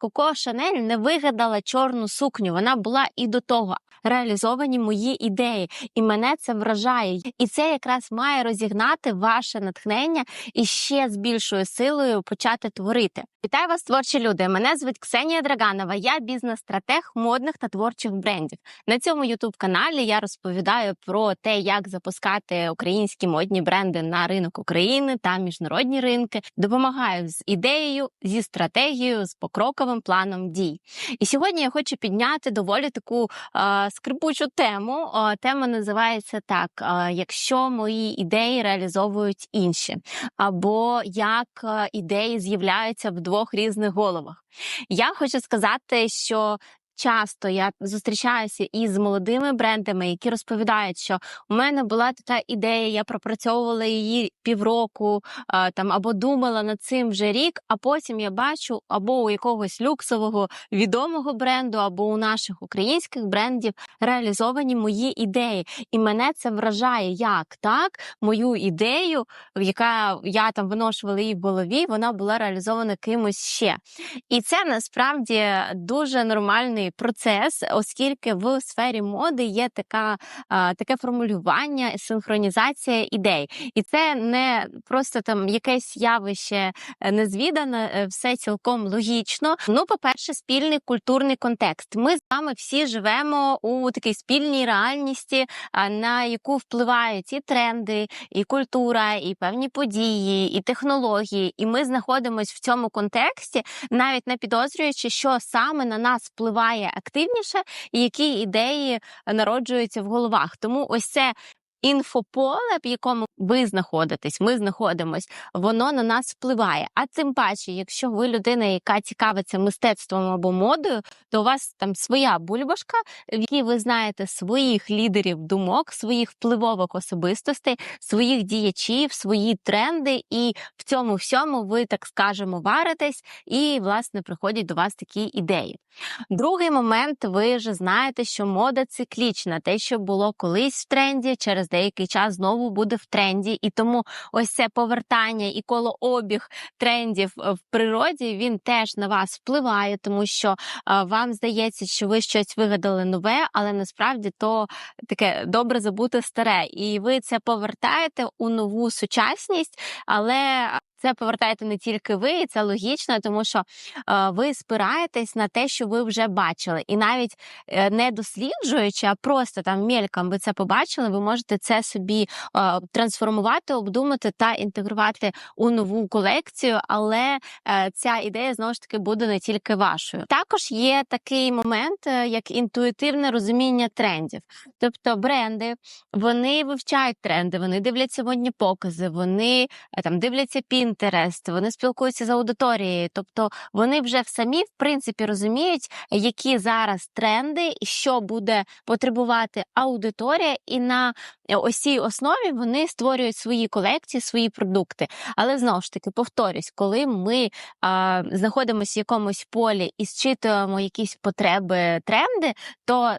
Коко Шанель не вигадала чорну сукню. Вона була і до того. Реалізовані мої ідеї, і мене це вражає. І це якраз має розігнати ваше натхнення і ще з більшою силою почати творити. Вітаю вас, творчі люди! Мене звуть Ксенія Драганова. Я бізнес-стратег модних та творчих брендів. На цьому youtube каналі я розповідаю про те, як запускати українські модні бренди на ринок України та міжнародні ринки. Допомагаю з ідеєю, зі стратегією, з покроковим планом дій. І сьогодні я хочу підняти доволі таку е, скрипучу тему. Е, тема називається так: е, якщо мої ідеї реалізовують інші, або як ідеї з'являються в двох різних головах. Я хочу сказати, що. Часто я зустрічаюся із молодими брендами, які розповідають, що у мене була така ідея, я пропрацьовувала її півроку там або думала над цим вже рік. А потім я бачу або у якогось люксового відомого бренду, або у наших українських брендів реалізовані мої ідеї, і мене це вражає, як так мою ідею, яка я там виношувала її в голові, вона була реалізована кимось ще. І це насправді дуже нормальний процес, оскільки в сфері моди є така, таке формулювання, синхронізація ідей. І це не просто там якесь явище е, незвідане, е, все цілком логічно. Ну, по-перше, спільний культурний контекст. Ми з вами всі живемо у такій спільній реальності, на яку впливають і тренди, і культура, і певні події, і технології. І ми знаходимося в цьому контексті, навіть не підозрюючи, що саме на нас впливає активніше, і які ідеї народжуються в головах. Тому ось це. Інфополе, в якому ви знаходитесь, ми знаходимось, воно на нас впливає. А тим паче, якщо ви людина, яка цікавиться мистецтвом або модою, то у вас там своя бульбашка, в якій ви знаєте своїх лідерів думок, своїх впливових особистостей, своїх діячів, свої тренди, і в цьому всьому ви так скажемо варитесь, і власне приходять до вас такі ідеї. Другий момент, ви вже знаєте, що мода циклічна, те, що було колись в тренді, через деякий час знову буде в тренді, і тому ось це повертання і колообіг трендів е, в природі він теж на вас впливає, тому що вам здається, що ви щось вигадали нове, але насправді то таке добре забути старе, і ви це повертаєте у нову сучасність, але це повертаєте не тільки ви, і це логічно, тому що е, ви спираєтесь на те, що ви вже бачили, і навіть е, не досліджуючи, а просто там мельком ви це побачили, ви можете це собі е, трансформувати, обдумати та інтегрувати у нову колекцію, але ця ідея знову ж таки буде не тільки вашою. Також є такий момент, як інтуїтивне розуміння трендів, тобто бренди вони вивчають тренди, вони дивляться модні покази, вони там дивляться Pinterest, вони спілкуються з аудиторією, тобто вони вже самі в принципі розуміють, які зараз тренди що буде потребувати аудиторія, і на ось цій основі вони створюють свої колекції, свої продукти. Але знову ж таки повторюсь, коли ми а, знаходимося в якомусь полі і зчитуємо якісь потреби, тренди, то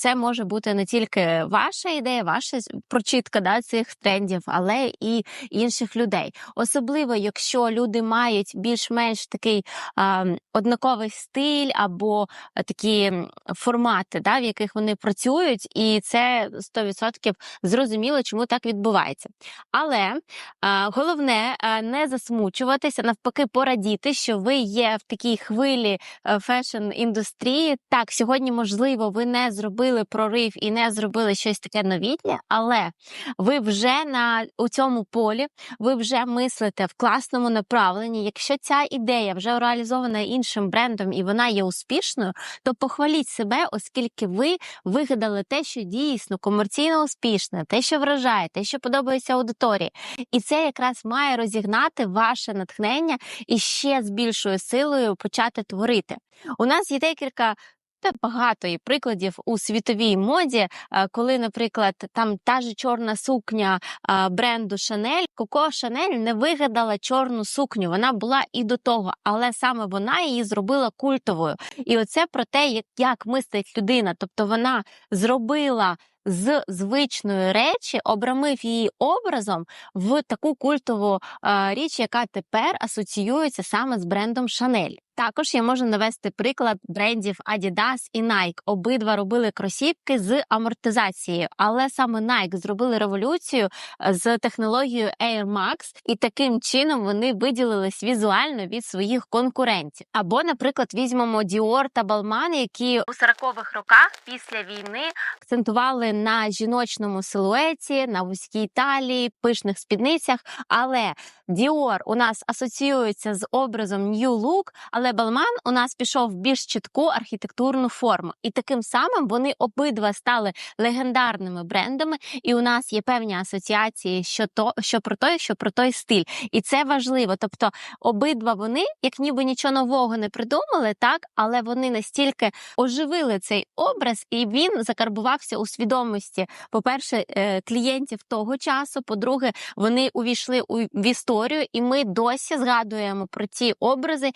це може бути не тільки ваша ідея, ваша прочитка да, цих трендів, але і інших людей. Особливо, якщо люди мають більш-менш такий а, однаковий стиль або такі формати, да, в яких вони працюють, і це 100% зрозуміло, чому так відбувається. Але а, головне не засмучуватися, навпаки, порадіти, що ви є в такій хвилі фешн індустрії. Так, сьогодні, можливо, ви не зробили зробили прорив і не зробили щось таке новітнє, але ви вже на у цьому полі, ви вже мислите в класному направленні. Якщо ця ідея вже реалізована іншим брендом і вона є успішною, то похваліть себе, оскільки ви вигадали те, що дійсно комерційно успішне, те, що вражає, те, що подобається аудиторії, і це якраз має розігнати ваше натхнення і ще з більшою силою почати творити. У нас є декілька та багато і прикладів у світовій моді, е, коли, наприклад, там та ж чорна сукня е, бренду Шанель, Коко Шанель не вигадала чорну сукню. Вона була і до того, але саме вона її зробила культовою. І оце про те, як, як мислить людина. Тобто вона зробила. З звичної речі обрамив її образом в таку культову е, річ, яка тепер асоціюється саме з брендом Шанель. Також я можу навести приклад брендів Adidas і Nike. Обидва робили кросівки з амортизацією, але саме Nike зробили революцію е, з технологією Air Max, і таким чином вони виділились візуально від своїх конкурентів. Або, наприклад, візьмемо Dior та Balmain, які у 40-х роках після війни акцентували на жіночному силуеті, на вузькій талії, пишних спідницях. Але Dior у нас асоціюється з образом New Look, але Balmain у нас пішов в більш чітку архітектурну форму. І таким самим вони обидва стали легендарними брендами, і у нас є певні асоціації, що то що про той, що про той стиль. І це важливо. Тобто, обидва вони, як ніби нічого нового не придумали, так але вони настільки оживили цей образ, і він закарбувався у свідомості. По-перше, е, клієнтів того часу. По-друге, вони увійшли у в історію, і ми досі згадуємо про ці образи,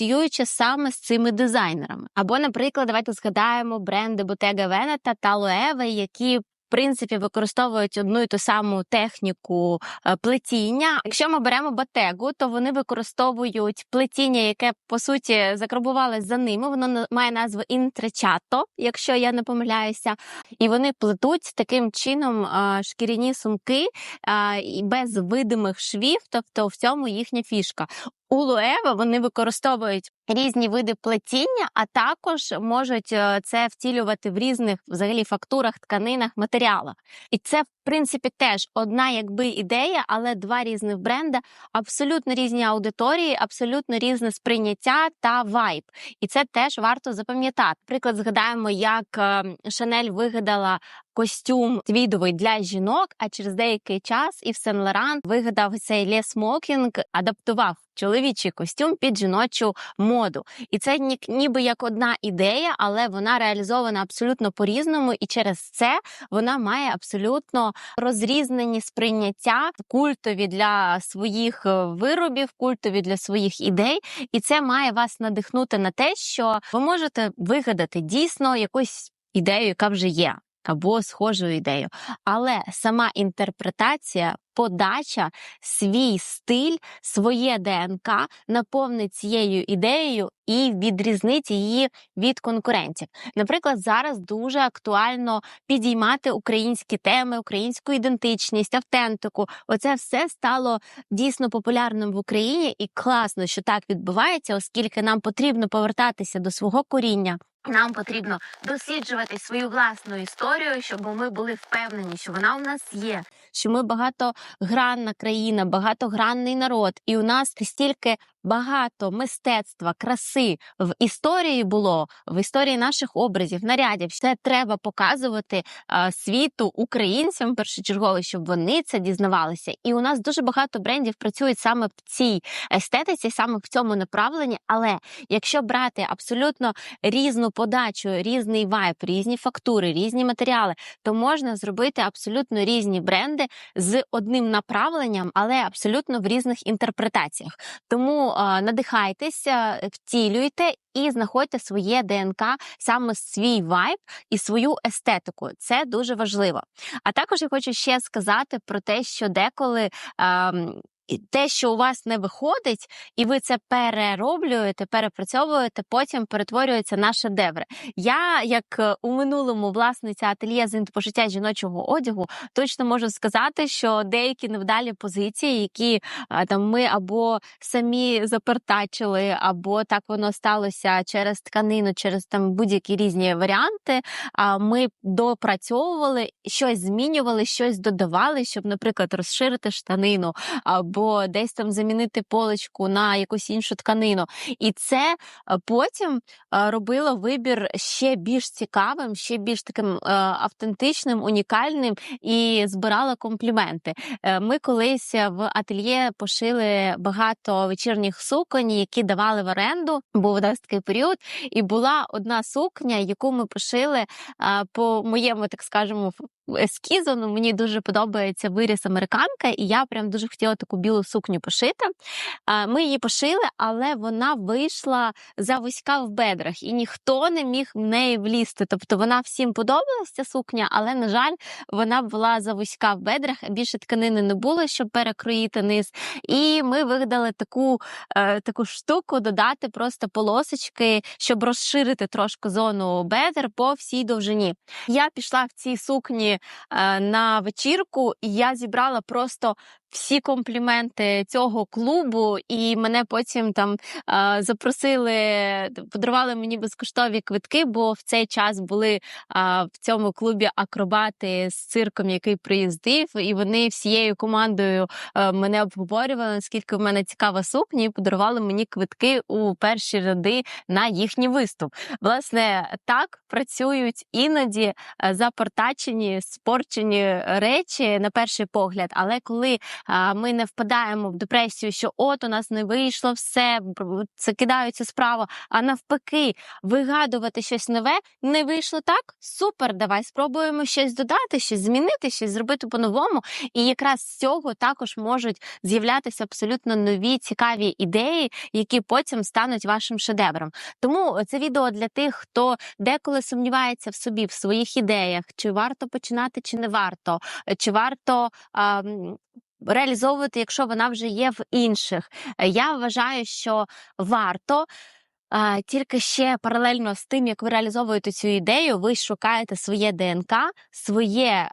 асоціюючи саме з цими дизайнерами. Або, наприклад, давайте згадаємо бренди Bottega Veneta та Loewe, які в принципі використовують одну і ту саму техніку е, плетіння. Якщо ми беремо батегу, то вони використовують плетіння, яке по суті закарбувалось за ними. Воно має назву інтречато, якщо я не помиляюся, і вони плетуть таким чином е, шкіряні сумки е, без видимих швів, тобто в цьому їхня фішка. У Луева вони використовують різні види плетіння, а також можуть е, це втілювати в різних взагалі фактурах, тканинах, матеріалах. І це, в принципі, теж одна якби ідея, але два різних бренда, абсолютно різні аудиторії, абсолютно різне сприйняття та вайб. І це теж варто запам'ятати. Приклад згадаємо, як е, Шанель вигадала костюм твідовий для жінок, а через деякий час і в Сен Лоран вигадав цей лє смокінг, адаптував чоловічий костюм під жіночу моду. І це ні- ніби як одна ідея, але вона реалізована абсолютно по-різному, і через це вона має абсолютно розрізнені сприйняття, культові для своїх е, виробів, культові для своїх ідей. І це має вас надихнути на те, що ви можете вигадати дійсно якусь ідею, яка вже є. Або схожу ідею, але сама інтерпретація, подача, свій стиль, своє ДНК наповнить цією ідеєю і відрізнить її від конкурентів. Наприклад, зараз дуже актуально підіймати українські теми, українську ідентичність, автентику. Оце все стало дійсно популярним в Україні, і класно, що так відбувається, оскільки нам потрібно повертатися до свого коріння. Нам потрібно досліджувати свою власну історію, щоб ми були впевнені, що вона у нас є, що ми багатогранна країна, багатогранний народ, і у нас стільки багато мистецтва, краси в історії було, в історії наших образів, нарядів. Це треба показувати а, світу українцям першочергово, щоб вони це дізнавалися. І у нас дуже багато брендів працюють саме в цій естетиці, саме в цьому направленні. Але якщо брати абсолютно різну подачу, різний вайб, різні фактури, різні матеріали, то можна зробити абсолютно різні бренди з одним направленням, але абсолютно в різних інтерпретаціях. Тому е, надихайтеся, втілюйте і знаходьте своє ДНК, саме свій вайб і свою естетику. Це дуже важливо. А також я хочу ще сказати про те, що деколи. Те, що у вас не виходить, і ви це перероблюєте, перепрацьовуєте, потім перетворюється на шедеври. Я, як е, у минулому власниця ательє з пошиття жіночого одягу, точно можу сказати, що деякі невдалі позиції, які там ми або самі запертачили, або так воно сталося через тканину, через там будь-які різні варіанти. Ми допрацьовували, щось змінювали, щось додавали, щоб, наприклад, розширити штанину, або десь там замінити полочку на якусь іншу тканину. І це е, потім е, робило вибір ще більш цікавим, ще більш таким е, автентичним, унікальним і збирало компліменти. Ми колись в ательє пошили багато вечірніх суконь, які давали в оренду. Був у нас такий період, і була одна сукня, яку ми пошили по моєму, так скажемо, ескізу. Ну мені дуже подобається виріс американка, і я прям дуже хотіла таку білу сукню пошити. Ми її пошили, але вона вийшла за вузька в бедрах, і ніхто не міг в неї влізти. Тобто вона всім подобалася ця сукня, але на жаль, вона була за вузька в бедрах. Більше тканини не було, щоб перекроїти низ. І ми вигадали таку, е, таку штуку додати просто полосочки, щоб розширити трошки зону бедер по всій довжині. Я пішла в цій сукні на вечірку, і я зібрала просто всі компліменти цього клубу, і мене потім там е, запросили, подарували мені безкоштові квитки, бо в цей час були е, в цьому клубі акробати з цирком, який приїздив, і вони всією командою е, мене обговорювали, наскільки в мене цікава сукня, і подарували мені квитки у перші ряди на їхній виступ. Власне, так працюють іноді е, запортачені, спорчені речі на перший погляд, але коли ми не впадаємо в депресію, що от у нас не вийшло все, це кидаються справа. А навпаки, вигадувати щось нове не вийшло так. Супер, давай спробуємо щось додати, щось змінити, щось зробити по-новому. І якраз з цього також можуть з'являтися абсолютно нові цікаві ідеї, які потім стануть вашим шедевром. Тому це відео для тих, хто деколи сумнівається в собі, в своїх ідеях, чи варто починати, чи не варто, чи варто. А, м, Реалізовувати, якщо вона вже є в інших. Е, Я вважаю, що варто. А, тільки ще паралельно з тим, як ви реалізовуєте цю ідею, ви шукаєте своє ДНК, своє е,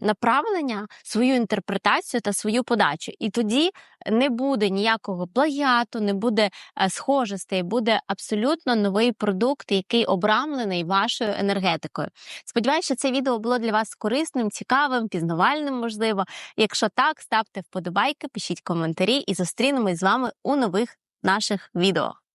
направлення, свою інтерпретацію та свою подачу. І тоді не буде ніякого плагіату, не буде е, схожостей, буде абсолютно новий продукт, який обрамлений вашою енергетикою. Сподіваюся, що це відео було для вас корисним, цікавим, пізнавальним, можливо. Якщо так, ставте вподобайки, пишіть коментарі і зустрінемось з вами у нових наших відео.